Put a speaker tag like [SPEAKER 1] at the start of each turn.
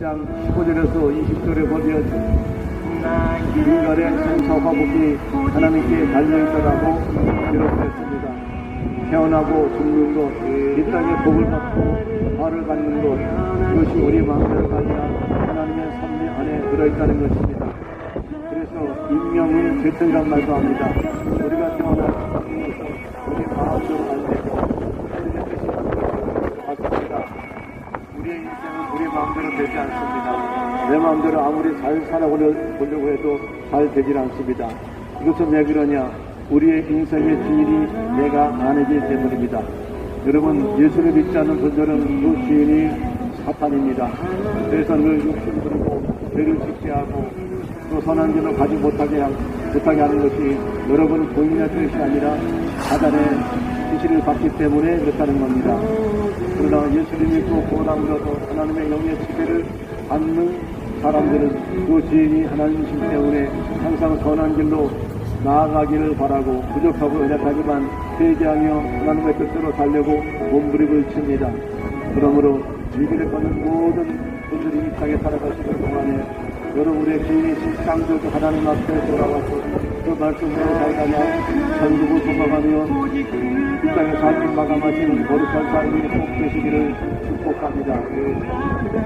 [SPEAKER 1] 1장 15절에서 20절에 보면 인간의 생사화복이 하나님께 달려있더라고 기록했습니다. 태어나고 죽는 것, 이 땅에 복을 받고 화를 갖는 것, 이것이 우리 마음대로가 아니라 하나님의 섭리 안에 들어있다는 것입니다. 그래서 인명은 죄성이란 말도 합니다. 우리가 태어나서 죽는 것은 우리 마음대로 안 되고 하나님의 뜻이 받습니다. 우리의 인생은 우리 마음대로 되지 않습니다. 내 마음대로 아무리 잘 살아보려고 해도 잘 되질 않습니다. 이것은 왜 그러냐? 우리의 인생의 주인이 내가 아니기 때문입니다. 여러분, 예수를 믿지 않는 분들은 그 주인이 사탄입니다. 그래서 늘 욕심 부리고 죄를 짓게 하고 또 선한 길로 가지 못하게, 하- 못하게 하는 것이 여러분 본인의 뜻이 아니라 사단의 지시를 받기 때문에 그렇다는 겁니다. 그러나 예수를 믿고 보람으로도 하나님의 영의 지배를 받는 사람들은 그 주인이 하나님이신 때문에 항상 선한 길로 나아가기를 바라고 부족하고 연약하지만 회개하며 하나님의 뜻대로 살려고 몸부림을 칩니다. 그러므로 위기를 걷는 모든 분들이 이 땅에 살아가시는 동안에 여러분의 주인이신 창조주 하나님 앞에 돌아와서 그 말씀대로 살다가 전국을 도망하며 이 땅에 삶을 마감하시는 거룩한 삶이 꼭 되시기를 축복합니다.